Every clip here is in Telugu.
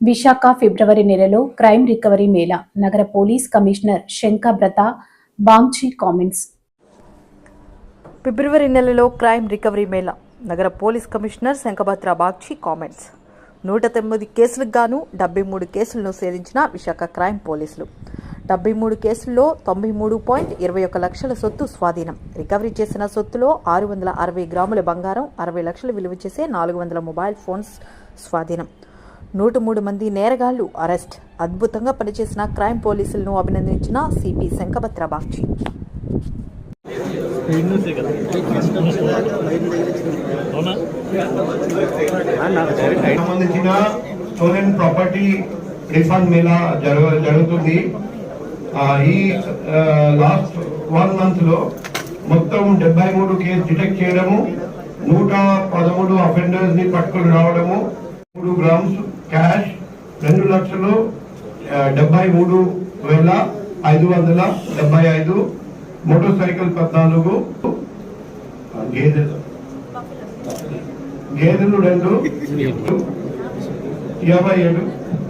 విశాఖ ఫిబ్రవరి నెలలో క్రైమ్ రికవరీ మేళా నగర police commissioner Shankhabrata Bagchi comments. February నెలలో క్రైమ్ రికవరీ మేళా నగర police commissioner Shankabhadra Bagchi comments. నూట తొమ్మిది కేసులకు గాను డెబ్బై మూడు కేసులను సేధించిన విశాఖ క్రైమ్ పోలీసులు. డెబ్బై మూడు కేసుల్లో తొంభై మూడు పాయింట్ ఇరవై ఒక లక్షల సొత్తు స్వాధీనం. రికవరీ చేసిన సొత్తులో ఆరు వందల అరవై గ్రాముల బంగారం అరవై లక్షలు విలువ చేసే నాలుగు వందల మొబైల్ ఫోన్స్ స్వాధీనం. నూట మూడు మంది నేరగాళ్ళు అరెస్ట్. అద్భుతంగా పనిచేసిన క్రైమ్ పోలీసులను అభినందించిన సిపి శంఖభద్ర బాక్షి సంబంధించిన స్టోలెన్ ప్రాపర్టీ రిఫండ్ మేళా జరుగు జరుగుతుంది. ఈ లాస్ట్ వన్ మంత్లో మొత్తం డెబ్బై మూడు కేసు డిటెక్ట్ చేయడము నూట పదమూడు అఫెండర్స్ని పట్టుకుని రావడము మూడు గ్రామ్స్ క్యాష్ రెండు లక్షలు డెబ్బై మూడు వేల ఐదు వందల డెబ్బై ఐదు మోటార్ సైకిల్ పద్నాలుగు గేదెలు. గేదెలు రెండు యాభై ఏడు.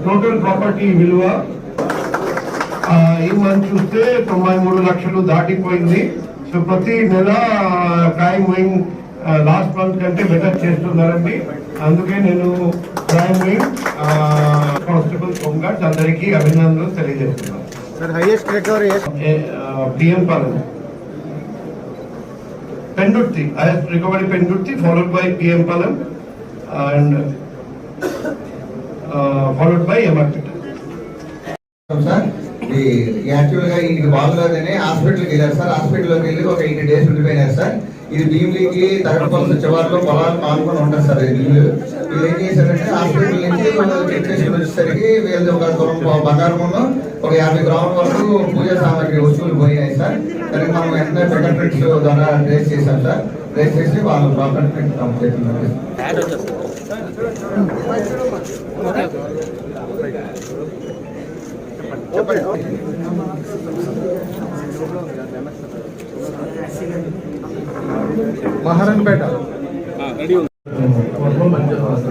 టోటల్ ప్రాపర్టీ విలువ ఈ మంత్ చూస్తే తొంభై మూడు లక్షలు దాటిపోయింది. సో ప్రతి నెల క్రైమ్ వింగ్ లాస్ట్ మంత్ కంటే బెటర్ చేస్తున్నారండి. అందుకే నేను కానిస్టేబుల్ హోమ్ అందరికీ అభినందనలు తెలియజేస్తున్నాను. PM Pendurthi highest recovery Pendurthi followed by PM Palem and followed by MR sir ఇది యాక్చువల్గా ఈయనకి బాగలేదని హాస్పిటల్కి వెళ్ళారు సార్. హాస్పిటల్లోకి వెళ్ళి ఒక ఎయిట్ డేస్ ఉండిపోయినారు సార్. ఇది భీమిలీకి తగడపల్లి చివరిలో పొలాలు పాల్గొని ఉంటారు సార్ వీళ్ళు వీళ్ళు ఏం చేశారంటే హాస్పిటల్ నుంచి వాళ్ళు చెక్ చేసి వచ్చేసరికి వీళ్ళు ఒక తులం బంగారం ఒక యాభై గ్రాముల వరకు పూజ సామాగ్రి వస్తువులు పోయినాయి సార్. దానికి మనం వెంటనే ఫింగర్ ప్రింట్స్ ద్వారా ట్రేస్ చేశాం సార్. ట్రేస్ చేసి వాళ్ళు ప్రాపర్ ప్రింట్ చేస్తున్నారు. మహారాణపేట మీరు చెప్పండి వంశీకృష్ణ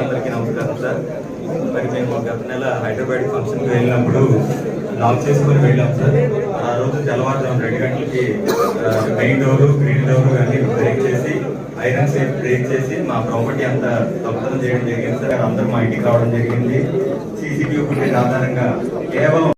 అందరికీ నమస్కారం సార్. మరి మేము గత నెల హైదరాబాద్ ఫంక్షన్కి వెళ్ళినప్పుడు లాక్ చేసుకొని వెళ్ళాం సార్. ఆ రోజు తెల్లవారుజాము రెండు గంటలకి మెయిన్ డోరు గ్రీన్ డోరు అన్ని బ్రేక్ చేసి ఐరన్ సేఫ్ బ్రేక్ చేసి మా ప్రాపర్టీ అంతా తప్పదం చేయడం జరిగింది సార్. అందరూ మా ఇంటికి రావడం జరిగింది. సీసీటీవీ ఫుటేజ్ ఆధారంగా కేవలం